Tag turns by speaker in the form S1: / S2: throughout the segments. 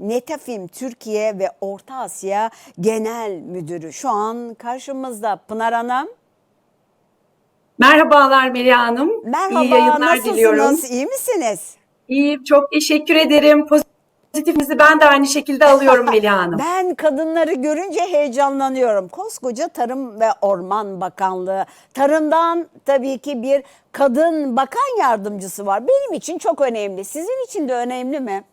S1: Netafim Türkiye ve Orta Asya Genel Müdürü şu an karşımızda Pınar Hanım.
S2: Merhabalar Melih Hanım.
S1: Merhaba,
S2: İyi yayınlar
S1: nasılsınız?
S2: diliyorum.
S1: İyi misiniz?
S2: İyiyim, çok teşekkür ederim. Pozitifinizi ben de aynı şekilde alıyorum Melih Hanım.
S1: Ben kadınları görünce heyecanlanıyorum. Koskoca Tarım ve Orman Bakanlığı. Tarımdan tabii ki bir kadın bakan yardımcısı var. Benim için çok önemli. Sizin için de önemli mi?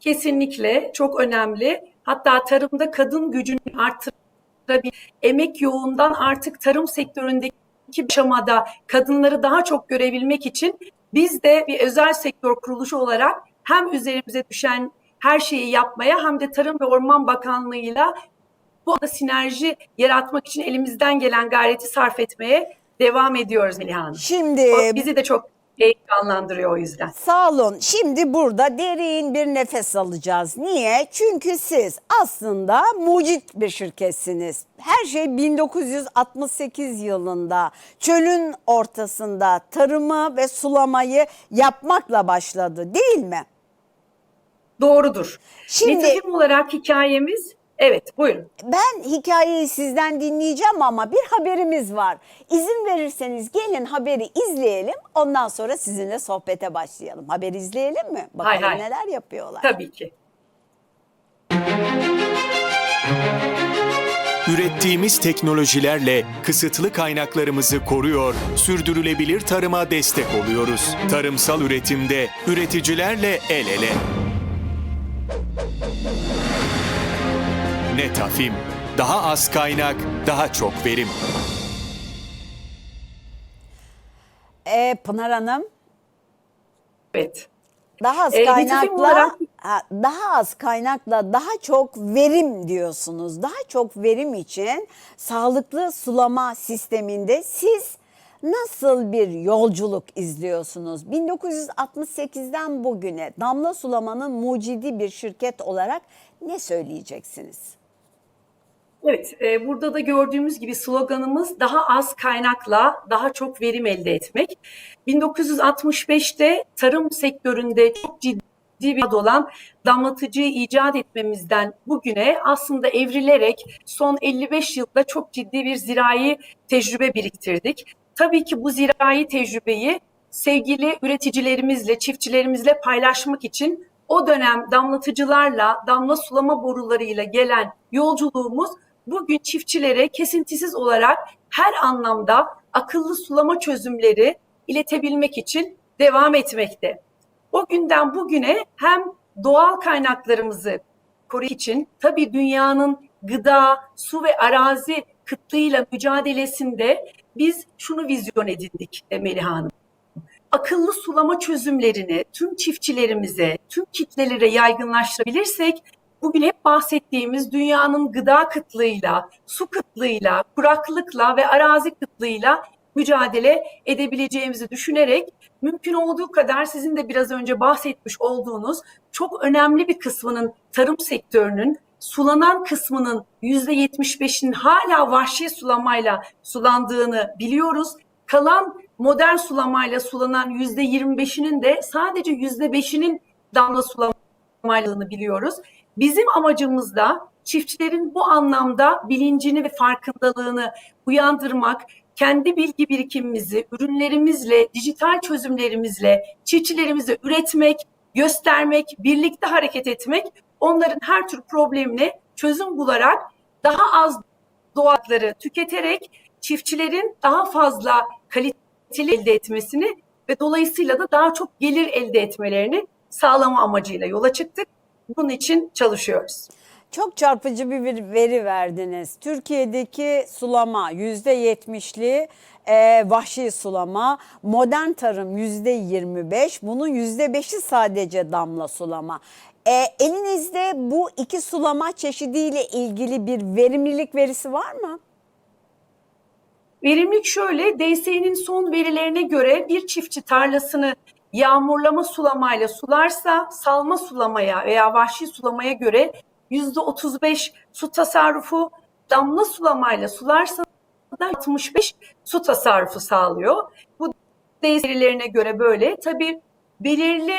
S2: Kesinlikle çok önemli. Hatta tarımda kadın gücünü arttırabilir. Emek yoğundan artık tarım sektöründeki aşamada kadınları daha çok görebilmek için biz de bir özel sektör kuruluşu olarak hem üzerimize düşen her şeyi yapmaya hem de Tarım ve Orman Bakanlığı'yla bu arada sinerji yaratmak için elimizden gelen gayreti sarf etmeye devam ediyoruz Melih Hanım.
S1: Şimdi
S2: O bizi de çok heyecanlandırıyor o yüzden.
S1: Sağ olun. Şimdi burada derin bir nefes alacağız. Niye? Çünkü siz aslında mucit bir şirketsiniz. Her şey 1968 yılında çölün ortasında tarımı ve sulamayı yapmakla başladı değil mi?
S2: Doğrudur.
S1: Şimdi-
S2: Nitekim olarak hikayemiz, evet buyurun.
S1: Ben hikayeyi sizden dinleyeceğim ama bir haberimiz var. İzin verirseniz gelin haberi izleyelim. Ondan sonra sizinle sohbete başlayalım. Haber izleyelim mi? Bakalım
S2: hay.
S1: neler yapıyorlar.
S2: Tabii ki.
S3: Ürettiğimiz teknolojilerle kısıtlı kaynaklarımızı koruyor, sürdürülebilir tarıma destek oluyoruz. Tarımsal üretimde üreticilerle el ele. Netafim, daha az kaynak, daha çok verim.
S1: Ee, Pınar Hanım
S2: Evet.
S1: daha az
S2: nitekim
S1: kaynakla
S2: olarak-
S1: ha, daha az kaynakla daha çok verim diyorsunuz. Daha çok verim için sağlıklı sulama sisteminde siz nasıl bir yolculuk izliyorsunuz? 1968'den bugüne damla sulamanın mucidi bir şirket olarak ne söyleyeceksiniz?
S2: Evet, e, burada da gördüğümüz gibi sloganımız daha az kaynakla daha çok verim elde etmek. 1965'te tarım sektöründe çok ciddi bir olan damlatıcıyı icat etmemizden bugüne aslında evrilerek son 55 yılda çok ciddi bir zirai tecrübe biriktirdik. Tabii ki bu zirai tecrübeyi sevgili üreticilerimizle, çiftçilerimizle paylaşmak için o dönem damlatıcılarla, damla sulama borularıyla gelen yolculuğumuz bugün çiftçilere kesintisiz olarak her anlamda akıllı sulama çözümleri iletebilmek için devam etmekte. O günden bugüne hem doğal kaynaklarımızı korumak için tabii dünyanın gıda, su ve arazi kıtlığıyla mücadelesinde biz şunu vizyon edindik Melih Hanım akıllı sulama çözümlerini tüm çiftçilerimize, tüm kitlelere yaygınlaştırabilirsek bugün hep bahsettiğimiz dünyanın gıda kıtlığıyla, su kıtlığıyla, kuraklıkla ve arazi kıtlığıyla mücadele edebileceğimizi düşünerek mümkün olduğu kadar sizin de biraz önce bahsetmiş olduğunuz çok önemli bir kısmının tarım sektörünün sulanan kısmının %75'inin hala vahşi sulamayla sulandığını biliyoruz. Kalan modern sulamayla sulanan %25'inin de sadece %5'inin damla sulamayla biliyoruz. Bizim amacımız da çiftçilerin bu anlamda bilincini ve farkındalığını uyandırmak, kendi bilgi birikimimizi ürünlerimizle, dijital çözümlerimizle çiftçilerimize üretmek, göstermek, birlikte hareket etmek, onların her tür problemine çözüm bularak daha az doğakları tüketerek çiftçilerin daha fazla kaliteli elde etmesini ve dolayısıyla da daha çok gelir elde etmelerini sağlama amacıyla yola çıktık. Bunun için çalışıyoruz.
S1: Çok çarpıcı bir veri verdiniz. Türkiye'deki sulama %70'li e, vahşi sulama, modern tarım %25, bunun %5'i sadece damla sulama. E, elinizde bu iki sulama çeşidiyle ilgili bir verimlilik verisi var mı?
S2: Verimlilik şöyle, DSE'nin son verilerine göre bir çiftçi tarlasını yağmurlama sulamayla sularsa salma sulamaya veya vahşi sulamaya göre %35 su tasarrufu, damla sulamayla sularsa da 65 su tasarrufu sağlıyor. Bu DSE verilerine göre böyle. Tabii belirli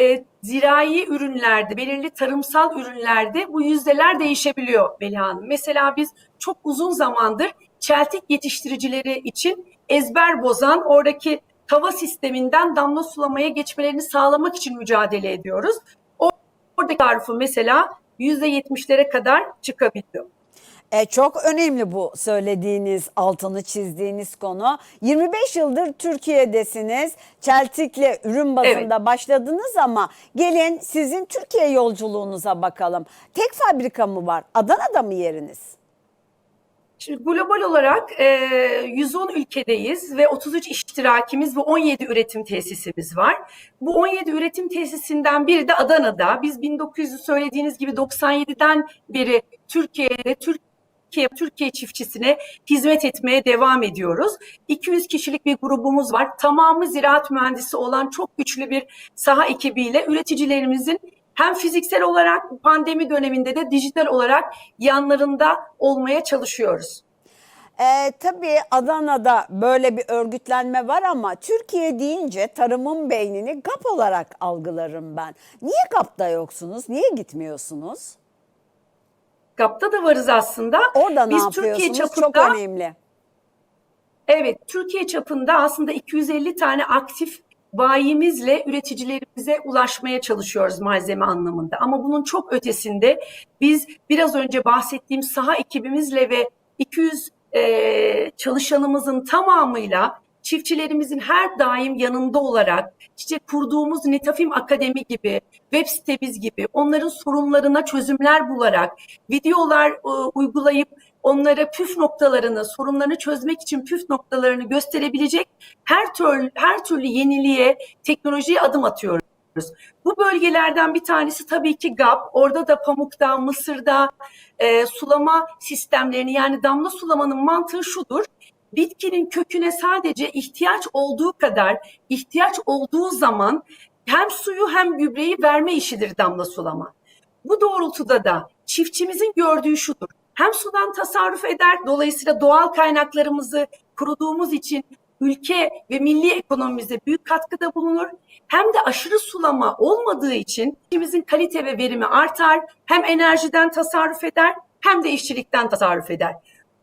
S2: e, zirai ürünlerde, belirli tarımsal ürünlerde bu yüzdeler değişebiliyor Melih Hanım. Mesela biz çok uzun zamandır çeltik yetiştiricileri için ezber bozan oradaki tava sisteminden damla sulamaya geçmelerini sağlamak için mücadele ediyoruz. Oradaki tarifi mesela %70'lere kadar çıkabiliyor.
S1: E, çok önemli bu söylediğiniz, altını çizdiğiniz konu. 25 yıldır Türkiye'desiniz. Çeltik'le ürün bazında başladınız ama gelin sizin Türkiye yolculuğunuza bakalım. Tek fabrika mı var? Adana'da mı yeriniz?
S2: Şimdi global olarak e, 110 ülkedeyiz ve 33 iştirakimiz ve 17 üretim tesisimiz var. Bu 17 üretim tesisinden biri de Adana'da. Biz 1900 söylediğiniz gibi 97'den beri Türkiye'de Türkiye Türkiye çiftçisine hizmet etmeye devam ediyoruz. 200 kişilik bir grubumuz var. Tamamı ziraat mühendisi olan çok güçlü bir saha ekibiyle üreticilerimizin hem fiziksel olarak pandemi döneminde de dijital olarak yanlarında olmaya çalışıyoruz.
S1: E, tabii Adana'da böyle bir örgütlenme var ama Türkiye deyince tarımın beynini GAP olarak algılarım ben. Niye GAP'ta yoksunuz? Niye gitmiyorsunuz?
S2: GAP'ta da varız aslında.
S1: Orada ne
S2: Biz
S1: yapıyorsunuz?
S2: Türkiye
S1: Çok
S2: çapında,
S1: önemli.
S2: evet Türkiye çapında aslında 250 tane aktif bayimizle üreticilerimize ulaşmaya çalışıyoruz malzeme anlamında. Ama bunun çok ötesinde biz biraz önce bahsettiğim saha ekibimizle ve 200 e, çalışanımızın tamamıyla çiftçilerimizin her daim yanında olarak işte kurduğumuz Netafim Akademi gibi, web sitemiz gibi onların sorunlarına çözümler bularak, videolar e, uygulayıp onlara püf noktalarını, sorunlarını çözmek için püf noktalarını gösterebilecek her türlü her türlü yeniliğe, teknolojiye adım atıyoruz. Bu bölgelerden bir tanesi tabii ki GAP. Orada da pamukta, mısırda e, sulama sistemlerini yani damla sulamanın mantığı şudur. Bitkinin köküne sadece ihtiyaç olduğu kadar, ihtiyaç olduğu zaman hem suyu hem gübreyi verme işidir damla sulama. Bu doğrultuda da çiftçimizin gördüğü şudur. Hem sudan tasarruf eder, dolayısıyla doğal kaynaklarımızı kuruduğumuz için ülke ve milli ekonomimize büyük katkıda bulunur. Hem de aşırı sulama olmadığı için çiftçimizin kalite ve verimi artar. Hem enerjiden tasarruf eder hem de işçilikten tasarruf eder.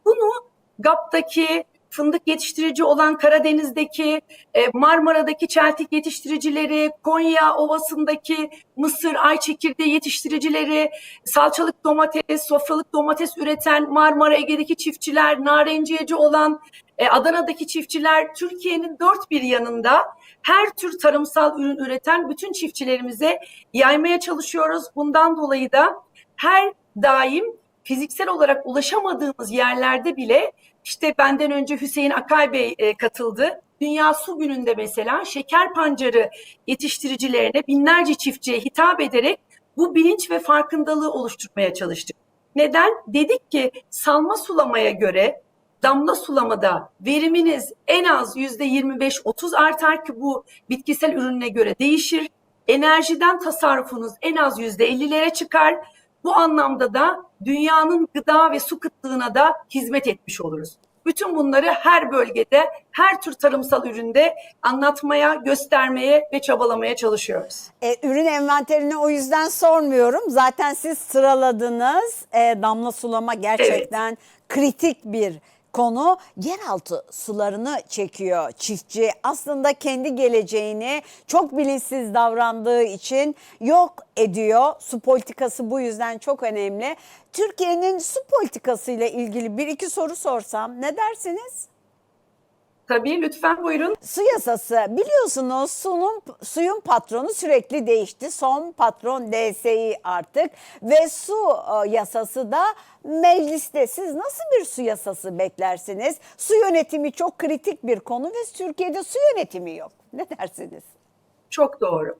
S2: Bunu GAP'taki fındık yetiştirici olan Karadeniz'deki, e, Marmara'daki çeltik yetiştiricileri, Konya Ovası'ndaki mısır, ay çekirdeği yetiştiricileri, salçalık domates, sofralık domates üreten Marmara Ege'deki çiftçiler, narenciyeci olan e, Adana'daki çiftçiler, Türkiye'nin dört bir yanında her tür tarımsal ürün üreten bütün çiftçilerimize yaymaya çalışıyoruz. Bundan dolayı da her daim fiziksel olarak ulaşamadığımız yerlerde bile işte benden önce Hüseyin Akay Bey e, katıldı. Dünya Su Günü'nde mesela şeker pancarı yetiştiricilerine binlerce çiftçiye hitap ederek bu bilinç ve farkındalığı oluşturmaya çalıştık. Neden? Dedik ki salma sulamaya göre damla sulamada veriminiz en az yüzde 25-30 artar ki bu bitkisel ürününe göre değişir. Enerjiden tasarrufunuz en az yüzde 50'lere çıkar. Bu anlamda da dünyanın gıda ve su kıtlığına da hizmet etmiş oluruz. Bütün bunları her bölgede, her tür tarımsal üründe anlatmaya, göstermeye ve çabalamaya çalışıyoruz.
S1: E, ürün envanterini o yüzden sormuyorum. Zaten siz sıraladınız. E, damla sulama gerçekten kritik bir konu. Yeraltı sularını çekiyor çiftçi. Aslında kendi geleceğini çok bilinçsiz davrandığı için yok ediyor. Su politikası bu yüzden çok önemli. Türkiye'nin su politikası ile ilgili bir iki soru sorsam ne dersiniz?
S2: Tabii lütfen buyurun.
S1: Su yasası biliyorsunuz sunun, suyun patronu sürekli değişti. Son patron DSİ artık ve su e, yasası da mecliste. Siz nasıl bir su yasası beklersiniz? Su yönetimi çok kritik bir konu ve Türkiye'de su yönetimi yok. Ne dersiniz?
S2: Çok doğru.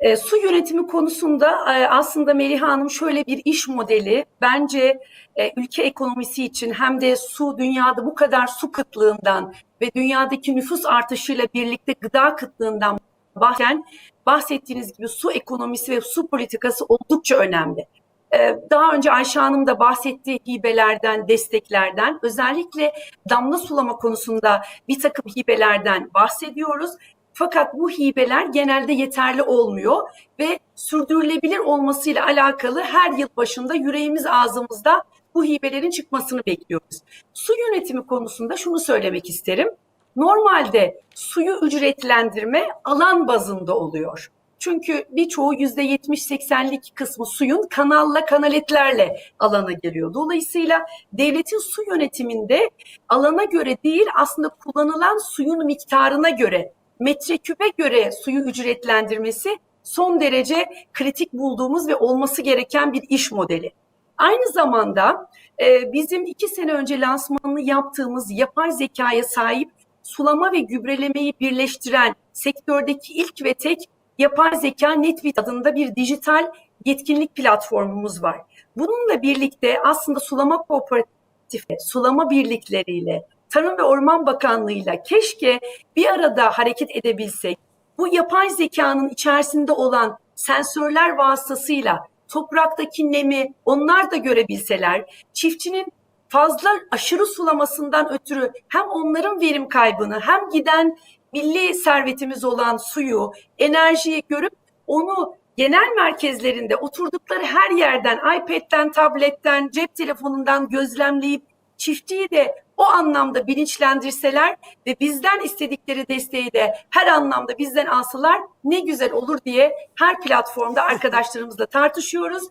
S2: E, su yönetimi konusunda e, aslında Meliha Hanım şöyle bir iş modeli bence e, ülke ekonomisi için hem de su dünyada bu kadar su kıtlığından ve dünyadaki nüfus artışıyla birlikte gıda kıtlığından bahseden bahsettiğiniz gibi su ekonomisi ve su politikası oldukça önemli. E, daha önce Ayşe Hanım da bahsettiği hibelerden, desteklerden özellikle damla sulama konusunda bir takım hibelerden bahsediyoruz. Fakat bu hibeler genelde yeterli olmuyor ve sürdürülebilir olmasıyla alakalı her yıl başında yüreğimiz ağzımızda bu hibelerin çıkmasını bekliyoruz. Su yönetimi konusunda şunu söylemek isterim. Normalde suyu ücretlendirme alan bazında oluyor. Çünkü birçoğu %70-80'lik kısmı suyun kanalla kanaletlerle alana geliyor. Dolayısıyla devletin su yönetiminde alana göre değil aslında kullanılan suyun miktarına göre, metreküpe göre suyu ücretlendirmesi son derece kritik bulduğumuz ve olması gereken bir iş modeli. Aynı zamanda e, bizim iki sene önce lansmanını yaptığımız yapay zekaya sahip sulama ve gübrelemeyi birleştiren sektördeki ilk ve tek yapay zeka Netbit adında bir dijital yetkinlik platformumuz var. Bununla birlikte aslında sulama kooperatifi, sulama birlikleriyle, Tarım ve Orman Bakanlığı'yla keşke bir arada hareket edebilsek. Bu yapay zekanın içerisinde olan sensörler vasıtasıyla topraktaki nemi onlar da görebilseler, çiftçinin fazla aşırı sulamasından ötürü hem onların verim kaybını hem giden milli servetimiz olan suyu, enerjiyi görüp onu genel merkezlerinde oturdukları her yerden, iPad'den, tabletten, cep telefonundan gözlemleyip çiftçiyi de o anlamda bilinçlendirseler ve bizden istedikleri desteği de her anlamda bizden alsalar ne güzel olur diye her platformda arkadaşlarımızla tartışıyoruz.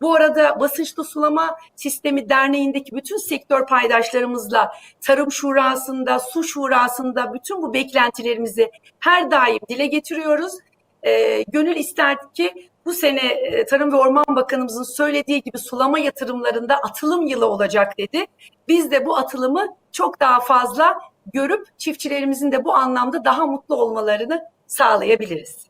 S2: Bu arada Basınçlı Sulama Sistemi Derneği'ndeki bütün sektör paydaşlarımızla Tarım Şurası'nda, Su Şurası'nda bütün bu beklentilerimizi her daim dile getiriyoruz. Ee, gönül isterdi ki bu sene e, Tarım ve Orman Bakanımızın söylediği gibi sulama yatırımlarında atılım yılı olacak dedi. Biz de bu atılımı çok daha fazla görüp çiftçilerimizin de bu anlamda daha mutlu olmalarını sağlayabiliriz.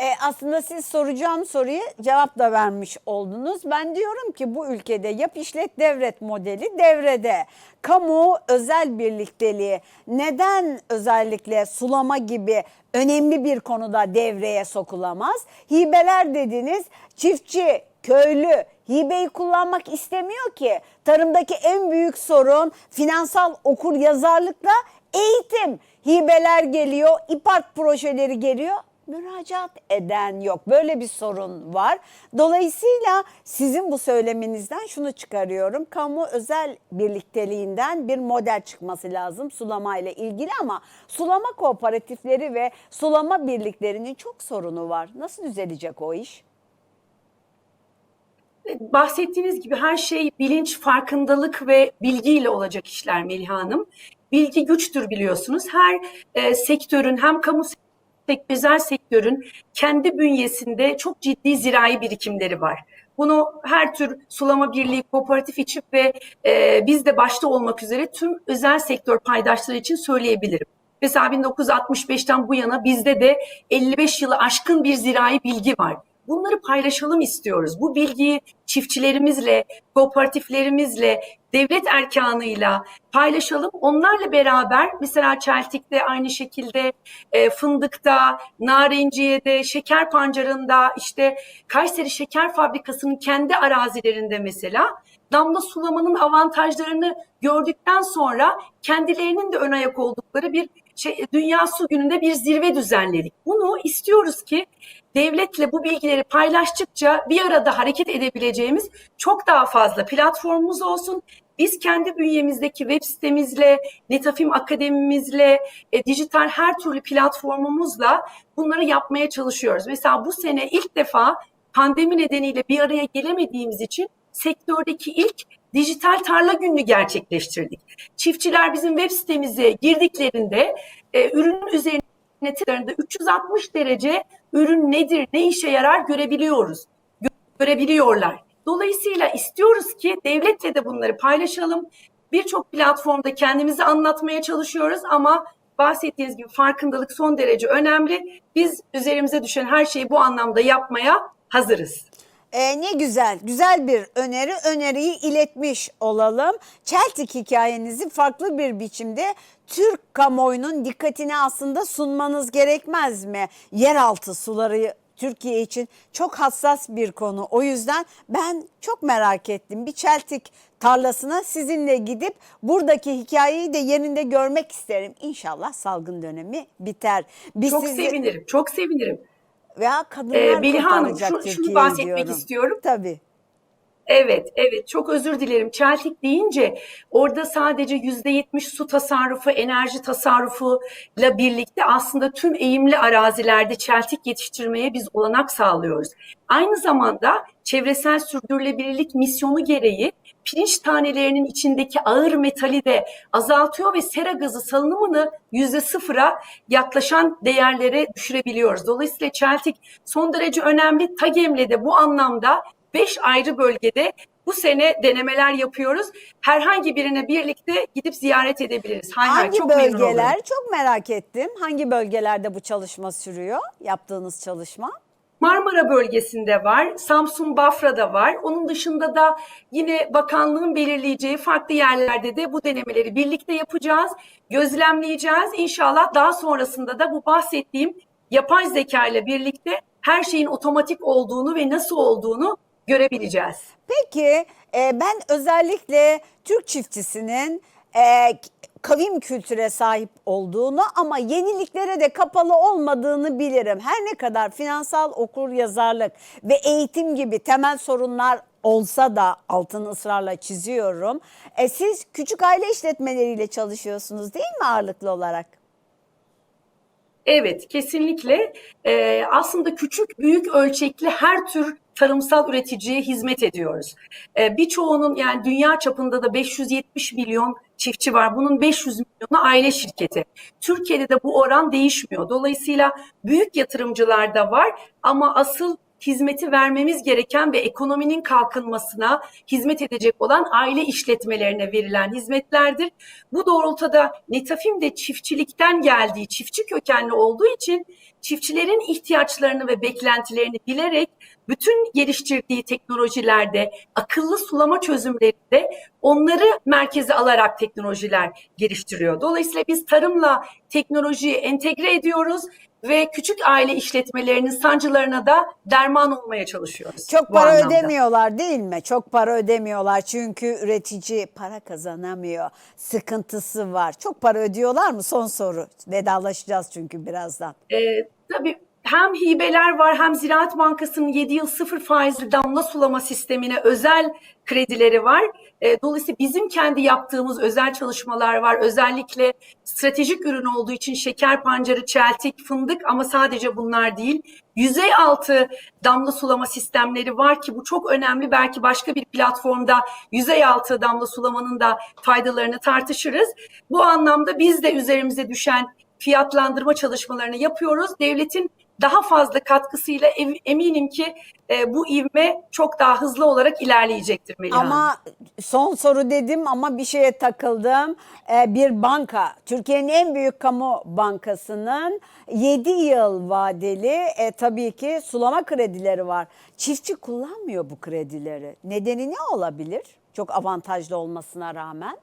S1: E, aslında siz soracağım soruyu cevap da vermiş oldunuz. Ben diyorum ki bu ülkede yap işlet devret modeli devrede. Kamu özel birlikteliği neden özellikle sulama gibi önemli bir konuda devreye sokulamaz? Hibeler dediniz çiftçi, köylü hibeyi kullanmak istemiyor ki. Tarımdaki en büyük sorun finansal okur yazarlıkla eğitim. Hibeler geliyor, İPART projeleri geliyor müracaat eden yok. Böyle bir sorun var. Dolayısıyla sizin bu söyleminizden şunu çıkarıyorum. Kamu özel birlikteliğinden bir model çıkması lazım sulama ile ilgili ama sulama kooperatifleri ve sulama birliklerinin çok sorunu var. Nasıl düzelecek o iş?
S2: bahsettiğiniz gibi her şey bilinç, farkındalık ve bilgiyle olacak işler Melih Hanım. Bilgi güçtür biliyorsunuz. Her e, sektörün hem kamu sektörü, özel sektörün kendi bünyesinde çok ciddi zirai birikimleri var. Bunu her tür sulama birliği, kooperatif için ve e, biz de başta olmak üzere tüm özel sektör paydaşları için söyleyebilirim. Mesela 1965'ten bu yana bizde de 55 yılı aşkın bir zirai bilgi var. Bunları paylaşalım istiyoruz. Bu bilgiyi çiftçilerimizle, kooperatiflerimizle, devlet erkanıyla paylaşalım. Onlarla beraber mesela Çeltik'te aynı şekilde e, Fındık'ta, Narenciye'de, Şeker Pancarı'nda, işte Kayseri Şeker Fabrikası'nın kendi arazilerinde mesela damla sulamanın avantajlarını gördükten sonra kendilerinin de ön ayak oldukları bir şey, Dünya Su Günü'nde bir zirve düzenledik. Bunu istiyoruz ki devletle bu bilgileri paylaştıkça bir arada hareket edebileceğimiz çok daha fazla platformumuz olsun. Biz kendi bünyemizdeki web sitemizle, Netafim Akademimizle, e, dijital her türlü platformumuzla bunları yapmaya çalışıyoruz. Mesela bu sene ilk defa pandemi nedeniyle bir araya gelemediğimiz için sektördeki ilk dijital tarla gününü gerçekleştirdik. Çiftçiler bizim web sitemize girdiklerinde e, ürünün üzerine tıklarında 360 derece ürün nedir, ne işe yarar görebiliyoruz. Görebiliyorlar. Dolayısıyla istiyoruz ki devletle de bunları paylaşalım. Birçok platformda kendimizi anlatmaya çalışıyoruz ama bahsettiğiniz gibi farkındalık son derece önemli. Biz üzerimize düşen her şeyi bu anlamda yapmaya hazırız.
S1: Ee, ne güzel, güzel bir öneri. Öneriyi iletmiş olalım. Çeltik hikayenizi farklı bir biçimde Türk kamuoyunun dikkatine aslında sunmanız gerekmez mi? Yeraltı suları Türkiye için çok hassas bir konu. O yüzden ben çok merak ettim. Bir çeltik tarlasına sizinle gidip buradaki hikayeyi de yerinde görmek isterim. İnşallah salgın dönemi biter. Biz
S2: Çok
S1: sizi-
S2: sevinirim, çok sevinirim.
S1: Veya kadınlar
S2: Ee, Beliha Hanım, şu- şunu bahsetmek
S1: diyorum.
S2: istiyorum.
S1: Tabii.
S2: Evet, evet. Çok özür dilerim. Çeltik deyince orada sadece %70 su tasarrufu, enerji tasarrufuyla birlikte aslında tüm eğimli arazilerde çeltik yetiştirmeye biz olanak sağlıyoruz. Aynı zamanda çevresel sürdürülebilirlik misyonu gereği pirinç tanelerinin içindeki ağır metali de azaltıyor ve sera gazı salınımını yüzde sıfıra yaklaşan değerlere düşürebiliyoruz. Dolayısıyla çeltik son derece önemli. TAGEM'le de bu anlamda 5 ayrı bölgede bu sene denemeler yapıyoruz. Herhangi birine birlikte gidip ziyaret edebiliriz. Hay
S1: Hangi
S2: çok
S1: bölgeler? Çok merak ettim. Hangi bölgelerde bu çalışma sürüyor? Yaptığınız çalışma?
S2: Marmara bölgesinde var, Samsun Bafra'da var. Onun dışında da yine bakanlığın belirleyeceği farklı yerlerde de bu denemeleri birlikte yapacağız, gözlemleyeceğiz. İnşallah daha sonrasında da bu bahsettiğim yapay zeka ile birlikte her şeyin otomatik olduğunu ve nasıl olduğunu görebileceğiz.
S1: Peki e, ben özellikle Türk çiftçisinin e, kavim kültüre sahip olduğunu ama yeniliklere de kapalı olmadığını bilirim. Her ne kadar finansal okur yazarlık ve eğitim gibi temel sorunlar olsa da altını ısrarla çiziyorum. E, siz küçük aile işletmeleriyle çalışıyorsunuz değil mi ağırlıklı olarak?
S2: Evet, kesinlikle. Ee, aslında küçük, büyük ölçekli her tür tarımsal üreticiye hizmet ediyoruz. Ee, birçoğunun yani dünya çapında da 570 milyon çiftçi var. Bunun 500 milyonu aile şirketi. Türkiye'de de bu oran değişmiyor. Dolayısıyla büyük yatırımcılar da var ama asıl hizmeti vermemiz gereken ve ekonominin kalkınmasına hizmet edecek olan aile işletmelerine verilen hizmetlerdir. Bu doğrultuda Netafim de çiftçilikten geldiği, çiftçi kökenli olduğu için çiftçilerin ihtiyaçlarını ve beklentilerini bilerek bütün geliştirdiği teknolojilerde, akıllı sulama çözümlerinde onları merkeze alarak teknolojiler geliştiriyor. Dolayısıyla biz tarımla teknolojiyi entegre ediyoruz ve küçük aile işletmelerinin sancılarına da derman olmaya çalışıyoruz.
S1: Çok para
S2: anlamda.
S1: ödemiyorlar değil mi? Çok para ödemiyorlar çünkü üretici para kazanamıyor. Sıkıntısı var. Çok para ödüyorlar mı? Son soru. Vedalaşacağız çünkü birazdan.
S2: Ee, tabii hem hibeler var hem Ziraat Bankası'nın 7 yıl sıfır faizli damla sulama sistemine özel kredileri var. Ee, dolayısıyla bizim kendi yaptığımız özel çalışmalar var. Özellikle stratejik ürün olduğu için şeker pancarı, çeltik, fındık ama sadece bunlar değil. Yüzey altı damla sulama sistemleri var ki bu çok önemli. Belki başka bir platformda yüzey altı damla sulamanın da faydalarını tartışırız. Bu anlamda biz de üzerimize düşen fiyatlandırma çalışmalarını yapıyoruz. Devletin daha fazla katkısıyla ev- eminim ki e, bu ivme çok daha hızlı olarak ilerleyecektir Melih Hanım.
S1: Ama son soru dedim ama bir şeye takıldım. Ee, bir banka, Türkiye'nin en büyük kamu bankasının 7 yıl vadeli e, tabii ki sulama kredileri var. Çiftçi kullanmıyor bu kredileri. Nedeni ne olabilir? Çok avantajlı olmasına rağmen.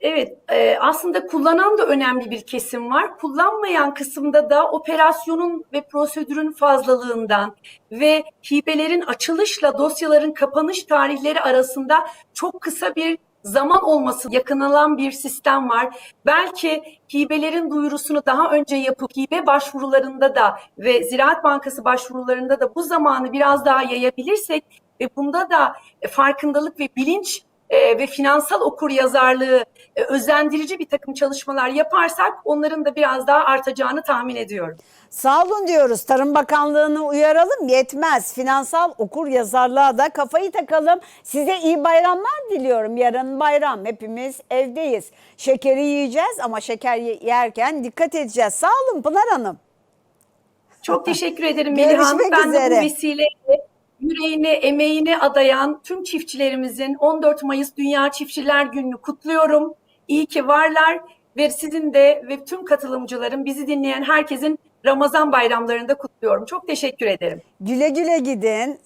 S2: Evet, e, aslında kullanan da önemli bir kesim var. Kullanmayan kısımda da operasyonun ve prosedürün fazlalığından ve hibelerin açılışla dosyaların kapanış tarihleri arasında çok kısa bir zaman olması yakınılan bir sistem var. Belki hibelerin duyurusunu daha önce yapıp hibe başvurularında da ve Ziraat Bankası başvurularında da bu zamanı biraz daha yayabilirsek ve bunda da farkındalık ve bilinç e, ve finansal okur yazarlığı e, özendirici bir takım çalışmalar yaparsak onların da biraz daha artacağını tahmin ediyorum.
S1: Sağ olun diyoruz. Tarım Bakanlığı'nı uyaralım yetmez. Finansal okur yazarlığa da kafayı takalım. Size iyi bayramlar diliyorum. Yarın bayram. Hepimiz evdeyiz. Şekeri yiyeceğiz ama şeker ye- yerken dikkat edeceğiz. Sağ olun Pınar Hanım.
S2: Çok teşekkür ederim Melih Hanım. Ben de
S1: üzere.
S2: bu vesileyle yüreğini, emeğini adayan tüm çiftçilerimizin 14 Mayıs Dünya Çiftçiler Günü'nü kutluyorum. İyi ki varlar ve sizin de ve tüm katılımcıların, bizi dinleyen herkesin Ramazan bayramlarını da kutluyorum. Çok teşekkür ederim.
S1: Güle güle gidin.